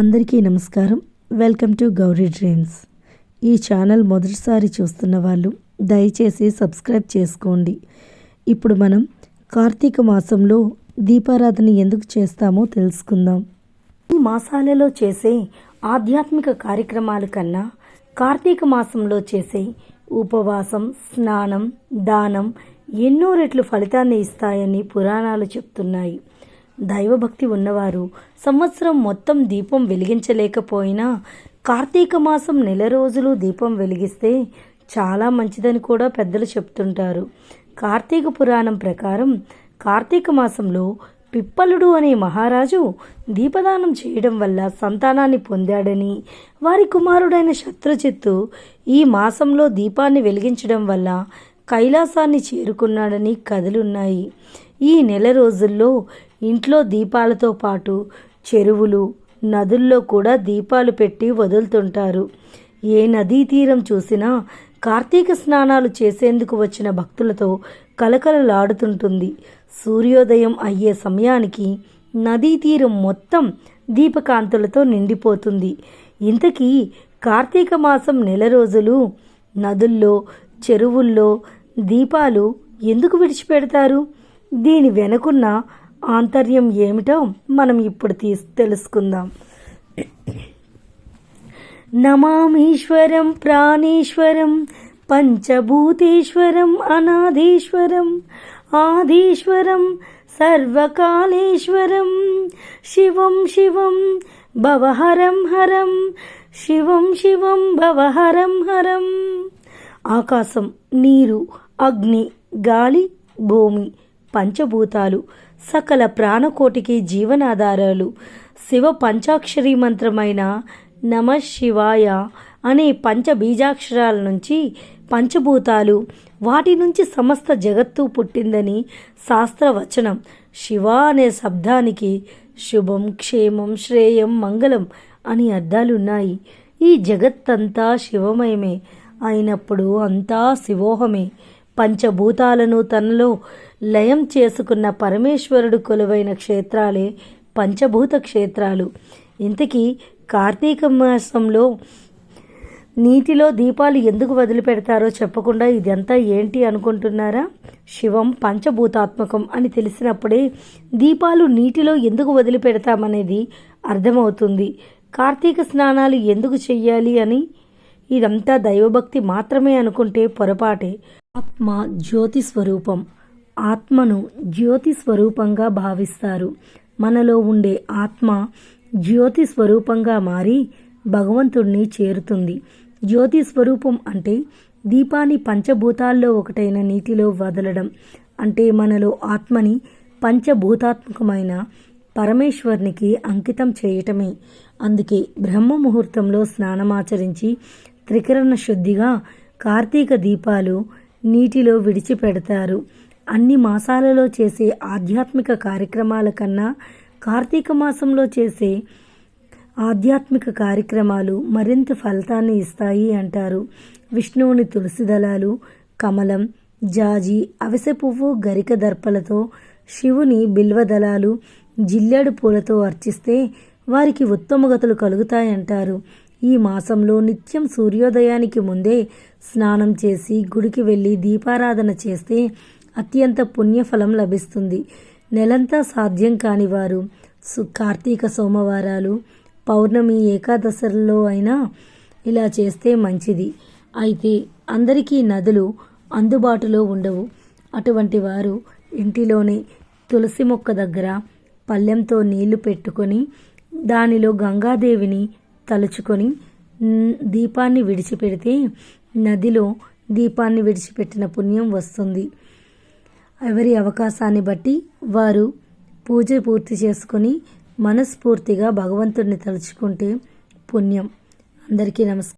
అందరికీ నమస్కారం. Welcome to Gowri dreams. ఈ ఛానల్ మొదటిసారి చూస్తున్న వాళ్ళు దయచేసి సబ్స్క్రైబ్ చేసుకోండి. ఇప్పుడు మనం కార్తీక మాసంలో దీపారాధన ఎందుకు చేస్తామో తెలుసుకుందాం. ఈ మాసాలలో చేసే ఆధ్యాత్మిక కార్యక్రమాల కన్నా కార్తీక మాసంలో చేసే ఉపవాసం స్నానం దానం ఎన్నో రెట్లు ఫలితాన్ని ఇస్తాయని పురాణాలు చెప్తున్నాయి. దైవభక్తి ఉన్నవారు సంవత్సరం మొత్తం దీపం వెలిగించలేకపోయినా కార్తీక మాసం నెల రోజులు దీపం వెలిగిస్తే చాలా మంచిదని కూడా పెద్దలు చెప్తుంటారు. కార్తీక పురాణం ప్రకారం కార్తీక మాసంలో పిప్పలుడు అనే మహారాజు దీపదానం చేయడం వల్ల సంతానాన్ని పొందాడని వారి కుమారుడైన శత్రుచిత్తు ఈ మాసంలో దీపాన్ని వెలిగించడం వల్ల కైలాసాన్ని చేరుకున్నాడని కథలున్నాయి. ఈ నెల రోజుల్లో ఇంట్లో దీపాలతో పాటు చెరువులు నదుల్లో కూడా దీపాలు పెట్టి వదులుతుంటారు. ఏ నదీ తీరం చూసినా కార్తీక స్నానాలు చేసేందుకు వచ్చిన భక్తులతో కలకలలాడుతుంటుంది. సూర్యోదయం అయ్యే సమయానికి నదీ తీరం మొత్తం దీపకాంతులతో నిండిపోతుంది. ఇంతకీ కార్తీక మాసం నెల రోజులు నదుల్లో చెరువుల్లో దీపాలు ఎందుకు విడిచిపెడతారు? దీని వెనుకున్న ఆంతర్యం ఏమిటో మనం ఇప్పుడు తీసి తెలుసుకుందాం. నమామీశ్వరం ప్రాణేశ్వరం పంచభూతేశ్వరం అనాధీశ్వరం ఆదీశ్వరం సర్వకాళేశ్వరం శివం శివం భవహరం హరం శివం శివం భవహరం హరం. ఆకాశం నీరు అగ్ని గాలి భూమి పంచభూతాలు సకల ప్రాణకోటికి జీవనాధారాలు. శివ పంచాక్షరీ మంత్రమైన నమ శివాయ అనే పంచబీజాక్షరాల నుంచి పంచభూతాలు వాటి నుంచి సమస్త జగత్తు పుట్టిందని శాస్త్రవచనం. శివ అనే శబ్దానికి శుభం క్షేమం శ్రేయం మంగళం అని అర్థాలున్నాయి. ఈ జగత్తంతా శివమయమే. అయినప్పుడు అంతా శివోహమే. పంచభూతాలను తనలో లయం చేసుకున్న పరమేశ్వరుడు కొలువైన క్షేత్రాలే పంచభూత క్షేత్రాలు. ఇంతకీ కార్తీక మాసంలో నీటిలో దీపాలు ఎందుకు వదిలిపెడతారో చెప్పకుండా ఇదంతా ఏంటి అనుకుంటున్నారా? శివం పంచభూతాత్మకం అని తెలిసినప్పుడే దీపాలు నీటిలో ఎందుకు వదిలిపెడతామనేది అర్థమవుతుంది. కార్తీక స్నానాలు ఎందుకు చెయ్యాలి అని? ఇదంతా దైవభక్తి మాత్రమే అనుకుంటే పొరపాటే. ఆత్మ జ్యోతి స్వరూపం. ఆత్మను జ్యోతి స్వరూపంగా భావిస్తారు. మనలో ఉండే ఆత్మ జ్యోతి స్వరూపంగా మారి భగవంతుణ్ణి చేరుతుంది. జ్యోతి స్వరూపం అంటే దీపాన్ని పంచభూతాల్లో ఒకటైన నీటిలో వదలడం. అంటే మనలో ఆత్మని పంచభూతాత్మకమైన పరమేశ్వర్నికి అంకితం చేయటమే. అందుకే బ్రహ్మ ముహూర్తంలో స్నానమాచరించి త్రికరణ శుద్ధిగా కార్తీక దీపాలు నీటిలో విడిచిపెడతారు. అన్ని మాసాలలో చేసే ఆధ్యాత్మిక కార్యక్రమాల కన్నా కార్తీక మాసంలో చేసే ఆధ్యాత్మిక కార్యక్రమాలు మరింత ఫలితాన్ని ఇస్తాయి అంటారు. విష్ణువుని తులసి దళాలు కమలం జాజి అవిసె పువ్వు గరిక దర్పలతో శివుని బిల్వదళాలు జిల్లెడు పూలతో అర్చిస్తే వారికి ఉత్తమగతులు కలుగుతాయంటారు. ఈ మాసంలో నిత్యం సూర్యోదయానికి ముందే స్నానం చేసి గుడికి వెళ్ళి దీపారాధన చేస్తే అత్యంత పుణ్యఫలం లభిస్తుంది. నెలంతా సాధ్యం కాని వారు సు కార్తీక సోమవారాలు పౌర్ణమి ఏకాదశల్లో అయినా ఇలా చేస్తే మంచిది. అయితే అందరికీ నదులు అందుబాటులో ఉండవు. అటువంటి వారు ఇంటిలోనే తులసి మొక్క దగ్గర పళ్ళెంతో నీళ్ళు పెట్టుకొని దానిలో గంగాదేవిని తలుచుకొని దీపాన్ని విడిచిపెడితే నదిలో దీపాన్ని విడిచిపెట్టిన పుణ్యం వస్తుంది. ఎవరి అవకాశాన్ని బట్టి వారు పూజ పూర్తి చేసుకొని మనస్ఫూర్తిగా భగవంతుడిని తలుచుకుంటే పుణ్యం. అందరికీ నమస్కారం.